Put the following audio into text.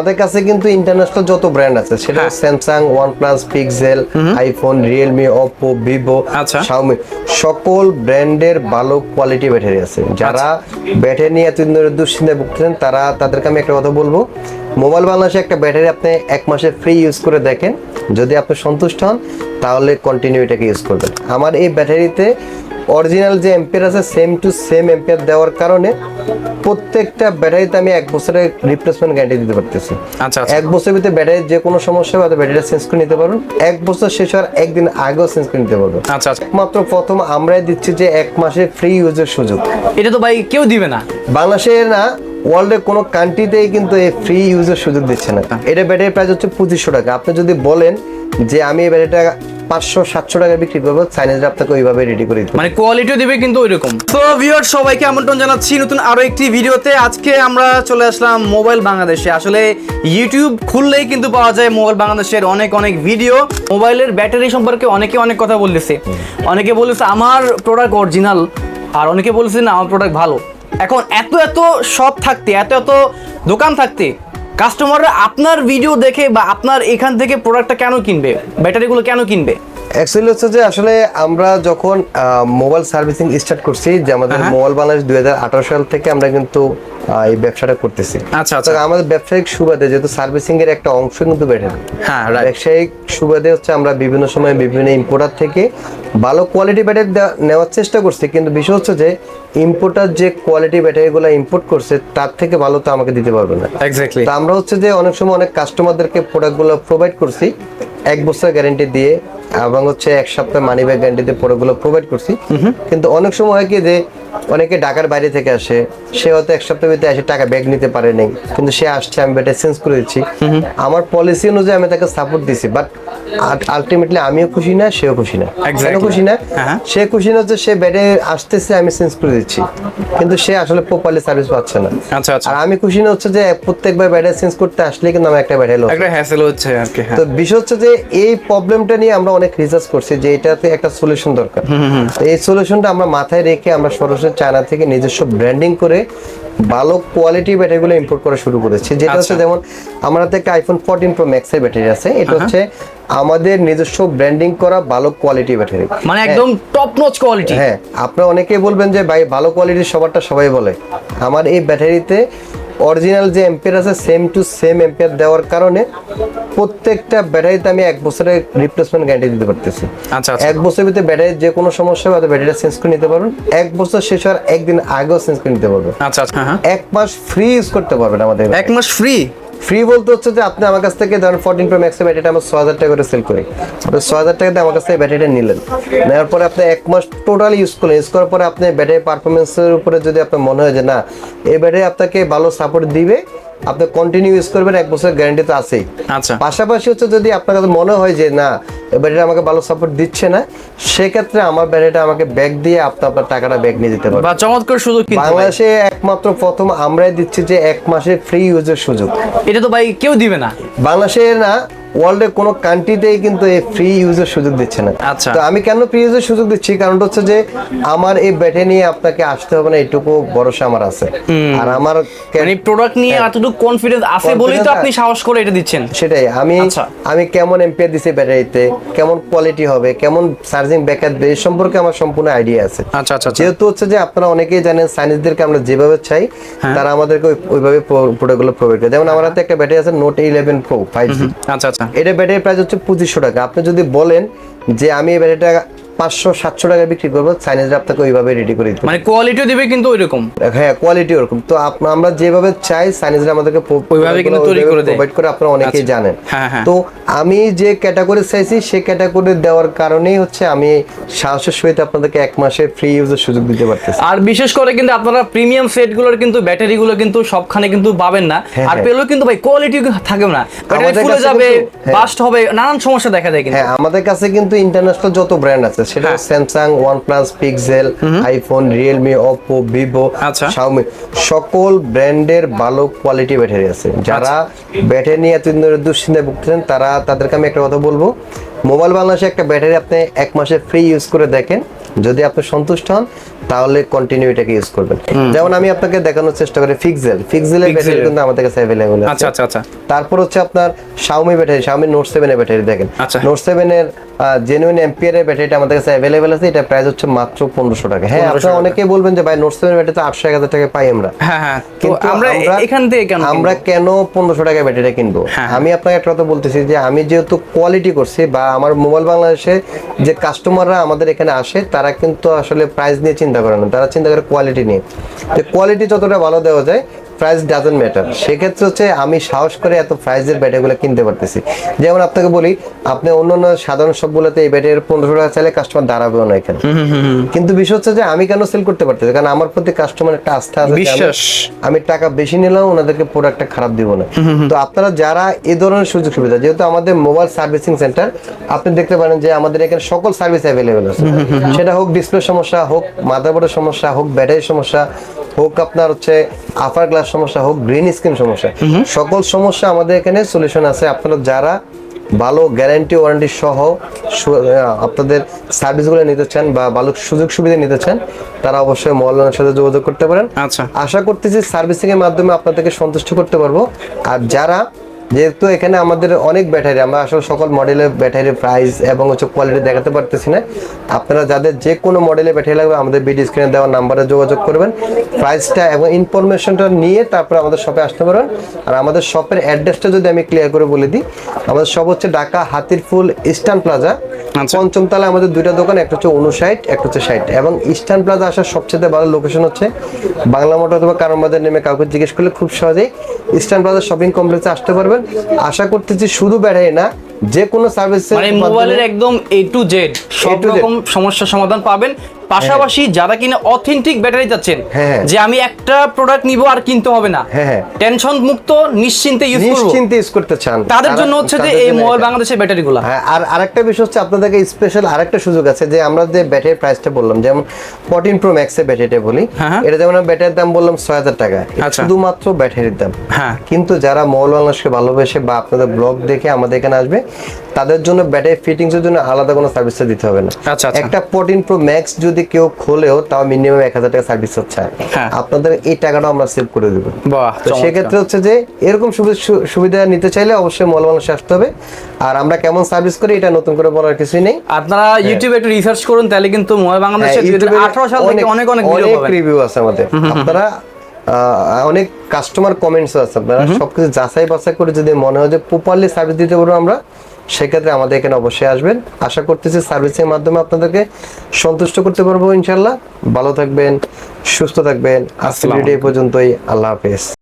আমাদের কাছে কিন্তু ইন্টারন্যাশনাল যত ব্র্যান্ড আছে সেটা। Samsung OnePlus Pixel iPhone Realme Oppo Vivo আচ্ছা। শাওমি সকল ব্র্যান্ডের ভালো কোয়ালিটি ব্যাটারি আছে। যারা ব্যাটারি নিয়ে এতদিন ধরে দুশ্চিন্তায় ভুগতেছেন তারা তাদেরকে আমি একটা কথা বলব। মোবাইল বাংলাদেশে একটা ব্যাটারি আপনি এক মাসে ফ্রি ইউজ করে দেখেন। যদি আপনি সন্তুষ্ট হন তাহলে কন্টিনিউ এটাকে ইউজ করবেন। আমার এই ব্যাটারিতে অরিজিনাল যে এম্পিয়ার আছে সেম টু সেম এম্পিয়ার দেওয়ার কারণে প্রত্যেকটা ব্যাটারিতে আমি এক বছরের রিপ্লেসমেন্ট গ্যারান্টি দিতে পারতেছি। আচ্ছা আচ্ছা। এক বছরের ভিতরে ব্যাটারির যে কোনো সমস্যা হবে ব্যাটারিটা চেঞ্জ করে নিতে পারবেন এক বছর শেষ হওয়ার একদিন আগেও চেঞ্জ করে নিতে পারবেন। আচ্ছা আচ্ছা। মাত্র প্রথম আমরাই দিচ্ছি যে এক মাসের ফ্রি ইউজের সুযোগ। এটা তো ভাই কেউ দিবে না। বাংলাদেশে না ওয়ার্ল্ডের কোনো কান্ট্রিতেই কিন্তু এই ফ্রি ইউজের সুযোগ দিচ্ছে না। এটা ব্যাটারির প্রাইস হচ্ছে পঁচিশশো টাকা। আপনি যদি বলেন যে আমি এই ব্যাটারিটা পাঁচশো সাতশো টাকা বিক্রি করব। চাইনিজরা আপনাকে ওইভাবে রেডি করে দিতে মানে কোয়ালিটিও দিবে কিন্তু ওইরকম। তো ভিউয়ার সবাইকে আমন্ত্রণ জানাচ্ছি নতুন আরও একটি ভিডিওতে। আজকে আমরা চলে আসলাম মোবাইল বাংলাদেশে আসলে ইউটিউব খুললেই কিন্তু পাওয়া যায় মোবাইল বাংলাদেশের অনেক অনেক ভিডিও মোবাইলের ব্যাটারি সম্পর্কে অনেকে অনেক কথা বলতেছে। অনেকে বলেছে আমার প্রোডাক্ট অরিজিনাল আর অনেকে বলেছে না আমার প্রোডাক্ট ভালো। এখন এত এত শপ থাকতে এত এত দোকান থাকতে কাস্টমাররা আপনার ভিডিও দেখে বা আপনার এখান থেকে প্রোডাক্টটা কেন কিনবে ব্যাটারিগুলো কেন কিনবে অ্যাকচুয়ালি হচ্ছে যে আসলে আমরা যখন মোবাইল সার্ভিসিং স্টার্ট করছি যে আমাদের হ্যাঁ। মোবাইল বাংলাদেশ দুই সাল থেকে আমরা কিন্তু এই ব্যবসাটা করতেছি। আচ্ছা আচ্ছা। আমাদের ব্যবসায়িক সুবাদে যেহেতু সার্ভিসিং এর একটা অংশ কিন্তু ব্যাটারি হ্যাঁ ব্যবসায়িক সুবাদে হচ্ছে আমরা বিভিন্ন সময় বিভিন্ন ইম্পোর্টার থেকে ভালো কোয়ালিটি ব্যাটারি নেওয়ার চেষ্টা করছি কিন্তু বিষয় হচ্ছে যে ইম্পোর্টার যে কোয়ালিটি ব্যাটারিগুলো ইম্পোর্ট করছে তার থেকে ভালো তো আমাকে দিতে পারবে না। এক্স্যাক্টলি তো আমরা হচ্ছে যে অনেক সময় অনেক কাস্টমারদেরকে প্রোডাক্টগুলো প্রোভাইড করছি এক বছর গ্যারেন্টি দিয়ে এবং হচ্ছে এক সপ্তাহ মানি ব্যাগ গ্যারেন্টি দিয়ে প্রোডাক্টগুলো প্রোভাইড করছি। কিন্তু অনেক সময় হয় কি যে অনেকে ঢাকার বাইরে থেকে আসে সে হয়তো এক সপ্তাহের ভিতরে এসে টাকা ব্যাগ নিতে পারে নাই। কিন্তু সে আসছে আমি ব্যাটা চেঞ্জ করে দিচ্ছি। আমার পলিসি অনুযায়ী আমি তাকে সাপোর্ট দিছি বাট আলটিমেটলি আমিও খুশি না সেও খুশি না। কেন খুশি না? হ্যাঁ। সে খুশি না যে সে বেডে আসতেছে আমি চেঞ্জ করে দিচ্ছি। কিন্তু সে আসলে প্রপারলি সার্ভিস পাচ্ছে না। আচ্ছা আচ্ছা। আর আমি খুশি না হচ্ছে যে প্রত্যেকবার ব্যাটারি চেঞ্জ করতে আসলে কিন্তু আমার একটা ব্যাটারি লস একটা হ্যাসেল হচ্ছে আর কি হ্যাঁ। তো বিষয় হচ্ছে যে এই প্রবলেমটা নিয়ে আমরা অনেক রিসার্চ করছি যে এটাতে একটা সলিউশন দরকার। এই সলিউশনটা আমরা মাথায় রেখে আমরা সরাসরি চায়না থেকে নিজস্ব ব্র্যান্ডিং করে ভালো কোয়ালিটি ব্যাটারিগুলো ইম্পোর্ট করা শুরু করেছে। যেটা হচ্ছে আচ্ছা। যেমন আমার হাতে একটা আইফোন ফোরটিন প্রো ম্যাক্স এর ব্যাটারি আছে। এটা হচ্ছে আমাদের নিজস্ব ব্র্যান্ডিং করা ভালো কোয়ালিটি ব্যাটারি মানে একদম টপ নচ কোয়ালিটি হ্যাঁ আপনারা অনেকেই বলবেন যে ভাই ভালো কোয়ালিটির সবারটা সবাই বলে। আমার এই ব্যাটারিতে অরিজিনাল যে এম্পেয়ার আছে সেম টু সেম এম্পেয়ার দেওয়ার কারণে প্রত্যেকটা ব্যাটারিতে আমি এক বছরের রিপ্লেসমেন্ট গ্যারান্টি দিতে পারতেছি। আচ্ছা আচ্ছা। এক বছরের ভিতরে ব্যাটারির যে কোনো সমস্যা হবে ব্যাটারি চেঞ্জ করে নিতে পারবেন। এক বছর শেষ হওয়ার একদিন আগেও চেঞ্জ করে নিতে পারবেন। আচ্ছা আচ্ছা। হ্যাঁ এক মাস ফ্রি ইউজ করতে পারবেন আমাদের এক মাস ফ্রি ফ্রি বলতে হচ্ছে যে আপনি আমার কাছ থেকে ধরেন ফোরটিন প্রো ম্যাক্সের ব্যাটারিটা আমার ছ হাজার টাকা করে সেল করি। আপনি ছ হাজার টাকা দিয়ে আমার কাছ থেকে ব্যাটারিটা নিলেন। নেওয়ার পরে আপনি এক মাস টোটালি ইউজ করলেন। ইউজ করার পরে আপনি ব্যাটারি পারফরমেন্সের উপরে যদি আপনার মনে হয় যে না, এই ব্যাটারি আপনাকে ভালো সাপোর্ট দিবে আপনি কন্টিনিউ ইউজ করবেন এক বছর গ্যারান্টি তো আছেই। আচ্ছা। পাশাপাশি হচ্ছে যদি আপনার কাছে মনে হয় যে না ব্যাটারিটা ব্যাটারি আমাকে ভালো সাপোর্ট দিচ্ছে না সেক্ষেত্রে আমার ব্যাটারিটা আমাকে ব্যাগ দিয়ে আপনি আপনার টাকাটা ব্যাগ নিয়ে যেতে পারবেন বা চমৎকার সুযোগ কিন্তু বাংলাদেশে একমাত্র প্রথম আমরাই দিচ্ছি যে এক মাসের ফ্রি ইউজের সুযোগ। এটা তো ভাই কেউ দিবে না। বাংলাদেশে না ওয়ার্ল্ডের কোনো কান্ট্রিতেই কিন্তু এই ফ্রি ইউজের সুযোগ দিচ্ছে না। আচ্ছা। তো আমি কেন ফ্রি ইউজের সুযোগ দিচ্ছি? কারণটা হচ্ছে যে আমার এই ব্যাটে নিয়ে আপনাকে আসতে হবে না এইটুকু ভরসা আমার আছে। আর আমার মানে প্রোডাক্ট নিয়ে এতটুকু কনফিডেন্স আছে বলেই তো আপনি সাহস করে এটা দিচ্ছেন। সেটাই। আমি আচ্ছা। আমি কেমন এম্পিয়ার দিছি ব্যাটারিতে কেমন কোয়ালিটি হবে কেমন চার্জিং ব্যাকআপ দেবে সম্পর্কে আমার সম্পূর্ণ আইডিয়া আছে। আচ্ছা আচ্ছা আচ্ছা। যেহেতু হচ্ছে যে আপনারা অনেকেই জানেন সাইনিসদেরকে আমরা যেভাবে চাই হ্যাঁ। তারা আমাদেরকে ওইভাবে প্রোডাক্টগুলো প্রোভাইড করে। যেমন আমার হাতে একটা ব্যাটারি আছে Note eleven Pro five G আচ্ছা আচ্ছা। এটা ব্যাটারি প্রাইস হচ্ছে পঁচিশশো টাকা। আপনি যদি বলেন যে আমি এই ব্যাটারিটা পাঁচশো সাতশো টাকা বিক্রি করব চাইনিজরা আপনাকে ওইভাবে রেডি করে দিতে মানে কোয়ালিটিও দিবে কিন্তু ওইরকম হ্যাঁ কোয়ালিটি ওরকম তো আমরা যেভাবে চাই চাইনিজরা আমাদেরকে ওইভাবে কিন্তু তৈরি করে দেয়। প্রোভাইড করে আপনারা অনেকেই আচ্ছা। জানেন হ্যাঁ, হ্যাঁ। তো আমি যে ক্যাটাগরি চাইছি সেই ক্যাটাগরি দেওয়ার কারণেই হচ্ছে আমি সাহসের সহিত আপনাদেরকে এক মাসের ফ্রি ইউজের সুযোগ দিতে পারতেছি আর বিশেষ করে কিন্তু আপনারা প্রিমিয়াম সেটগুলোর কিন্তু ব্যাটারিগুলো কিন্তু সবখানে কিন্তু পাবেন না হ্যাঁ, আর হ্যাঁ। পেলেও কিন্তু ভাই কোয়ালিটি থাকবে না ব্যাটারি ফুলে যাবে হ্যাঁ। বাস্ট হবে নানান সমস্যা দেখা যায় কিন্তু হ্যাঁ আমাদের কাছে কিন্তু ইন্টারন্যাশনাল যত ব্র্যান্ড আছে সেটা। Samsung OnePlus Pixel iPhone Realme Oppo Vivo আচ্ছা। শাওমি সকল ব্র্যান্ডের ভালো কোয়ালিটি ব্যাটারি আছে যারা আচ্ছা। ব্যাটারি নিয়ে এতদিন ধরে দুশ্চিন্তায় ভুগতেছেন তারা তাদেরকে আমি একটা কথা বলব মোবাইল বাংলাদেশে একটা ব্যাটারি আপনি এক মাসে ফ্রি ইউজ করে দেখেন যদি আপনি সন্তুষ্ট হন তাহলে কন্টিনিউ এটাকে ইউজ করবেন যেমন আমি আপনাকে দেখানোর চেষ্টা করি ফিক্সেল ফিক্সেলের। ব্যাটারি কিন্তু আমাদের কাছে অ্যাভেলেবল আছে আচ্ছা আচ্ছা আচ্ছা তারপর হচ্ছে আপনার শাওমি ব্যাটারি Xiaomi নোট 7 এর ব্যাটারি দেখেন আচ্ছা। Note 7 এর জেনুইন এম্পিয়ার এর ব্যাটারিটা আমাদের কাছে অ্যাভেলেবল আছে এটা প্রাইস হচ্ছে মাত্র 1500 টাকা। হ্যাঁ আপনারা অনেকেই বলবেন যে ভাই 7 এর ব্যাটারি তো 800 1000 টাকা পাই আমরা। হ্যাঁ হ্যাঁ কিন্তু আমরা এখান থেকে কেন আমরা কেন পনেরোশো টাকা ব্যাটারি কিনবো? হ্যাঁ। আমি আপনাকে একটা কথা বলতেছি যে আমি যেহেতু কোয়ালিটি করছি বা আমার মোবাইল বাংলাদেশে যে কাস্টমাররা আমাদের এখানে আসে তারা কিন্তু আসলে প্রাইস নিয়ে চিন্তা করে না। তারা চিন্তা করে কোয়ালিটি নিয়ে। তো কোয়ালিটি যতটা ভালো দেওয়া যায় প্রাইস ডাজেন্ট ম্যাটার সেক্ষেত্রে হচ্ছে আমি সাহস করে এত প্রাইসের ব্যাটারিগুলো কিনতে পারতেছি। যেমন আপনাকে বলি আপনি অন্য অন্য সাধারণ সবগুলোতে এই ব্যাটারি পনেরোশো টাকা চাইলে কাস্টমার দাঁড়াবেও না এখানে। কিন্তু বিষয় হচ্ছে যে আমি কেন সেল করতে পারতেছি? কারণ আমার প্রতি কাস্টমার একটা আস্থা আছে বিশ্বাস। আমি টাকা বেশি নিলাম ওনাদেরকে প্রোডাক্টটা খারাপ দিব না। তো আপনারা যারা এই ধরনের সুযোগ সুবিধা যেহেতু আমাদের মোবাইল সার্ভিসিং সেন্টার আপনি দেখতে পারেন যে আমাদের এখানে সকল সার্ভিস অ্যাভেলেবেল আছে। সেটা হোক ডিসপ্লে সমস্যা হোক মাদারবোর্ডের সমস্যা হোক ব্যাটারি সমস্যা হোক আপনার হচ্ছে আপার গ্লাস সমস্যা হোক গ্রিন স্ক্রিন সমস্যা। সকল সমস্যা আমাদের এখানে সলিউশন আছে। আপনারা যারা ভালো গ্যারান্টি ওয়ারেন্টি সহ আপনাদের সার্ভিসগুলো নিতে চান বা ভালো সুযোগ সুবিধা নিতে চান তারা অবশ্যই মহল্লার সাথে যোগাযোগ করতে পারেন। আচ্ছা। আশা করতেছি সার্ভিসিং এর মাধ্যমে আপনাদেরকে সন্তুষ্ট করতে পারব। আর যারা যেহেতু এখানে আমাদের অনেক ব্যাটারি আমরা আসলে সকল মডেলের ব্যাটারির প্রাইস এবং হচ্ছে কোয়ালিটি দেখাতে পারতেছি না। আপনারা যাদের যে কোনো মডেলের ব্যাটারি লাগবে, আমাদের বিডি স্ক্রিনে দেওয়া নাম্বারে যোগাযোগ করবেন। প্রাইসটা এবং ইনফরমেশনটা নিয়ে তারপরে আমাদের শপে আসতে পারেন আর আমাদের শপের অ্যাড্রেসটা যদি আমি ক্লিয়ার করে বলে দিই, আমাদের শপ হচ্ছে ঢাকা হাতিরফুল ইস্টার্ন প্লাজা। পঞ্চম তালে আমাদের দুইটা দোকান একটা হচ্ছে উনষাট একটা হচ্ছে ষাট। এবং ইস্টার্ন প্লাজা আসার সবচেয়ে ভালো লোকেশন হচ্ছে বাংলা মোটর অথবা কারণবাজার নেমে কাউকে জিজ্ঞেস করলে খুব সহজেই ইস্টার্ন প্লাজা শপিং কমপ্লেক্সে আসতে পারবেন। আশা করতেছি শুধু বেড়াই না যে কোনো সার্ভিসের মোবাইলের একদম এ টু জেড সব রকম সমস্যার সমাধান পাবেন। পাশাপাশি যারা কিনা অথেন্টিক ব্যাটারি চাচ্ছেন হ্যাঁ। যে আমি একটা প্রোডাক্ট নিব আর কিনতে হবে না হ্যাঁ, হ্যাঁ। টেনশন মুক্ত নিশ্চিন্তে ইউজ করব নিশ্চিন্তে ইউজ করতে চান তাদের জন্য হচ্ছে যে এই মোবাইল বাংলাদেশের ব্যাটারিগুলো হ্যাঁ আর আরেকটা বিষয় হচ্ছে আপনাদেরকে স্পেশাল আরেকটা সুযোগ আছে যে আমরা যে ব্যাটারির প্রাইসটা বললাম যেমন ফোরটিন প্রো ম্যাক্সের ব্যাটারিটা বলি হ্যাঁ, হ্যাঁ। এটা যেমন ব্যাটারির দাম বললাম ছয় হাজার টাকা এটা আচ্ছা। শুধুমাত্র ব্যাটারির দাম হ্যাঁ কিন্তু যারা মৌল বাংলাদেশকে ভালোবেসে বা আপনাদের ব্লগ দেখে আমাদের এখানে আসবে তাদের জন্য ব্যাটারি ফিটিংস এর জন্য আলাদা কোনো সার্ভিস দিতে হবে না আচ্ছা, আচ্ছা। একটা ফোরটিন প্রো ম্যাক্স যদি কেউ খোলেও তাও মিনিমাম এক হাজার টাকা সার্ভিস হচ্ছে। হ্যাঁ। আপনাদের এই টাকাটা আমরা সেভ করে দেবো। সেক্ষেত্রে হচ্ছে যে এরকম সুবিধা নিতে চাইলে অবশ্যই মল মানুষে আসতে হবে। আর আমরা কেমন সার্ভিস করি এটা নতুন করে বলার কিছুই নেই। আপনারা ইউটিউবে একটু রিসার্চ করুন তাহলে কিন্তু বাংলাদেশের হ্যাঁ, আঠারো সাল থেকে অনেক অনেক অনেক রিভিউ আছে আমাদের। আপনারা অনেক কাস্টমার কমেন্টস আছে আপনারা। সবকিছু যাচাই বাছাই করে যদি মনে হয় যে প্রপারলি সার্ভিস দিতে পারব আমরা সেক্ষেত্রে আমাদের এখানে অবশ্যই আসবেন। আশা করতেছি সার্ভিসের মাধ্যমে আপনাদেরকে সন্তুষ্ট করতে পারব ইনশাল্লাহ ভালো থাকবেন সুস্থ থাকবেন। আজকের ভিডিও এই পর্যন্তই। আল্লাহ হাফেজ।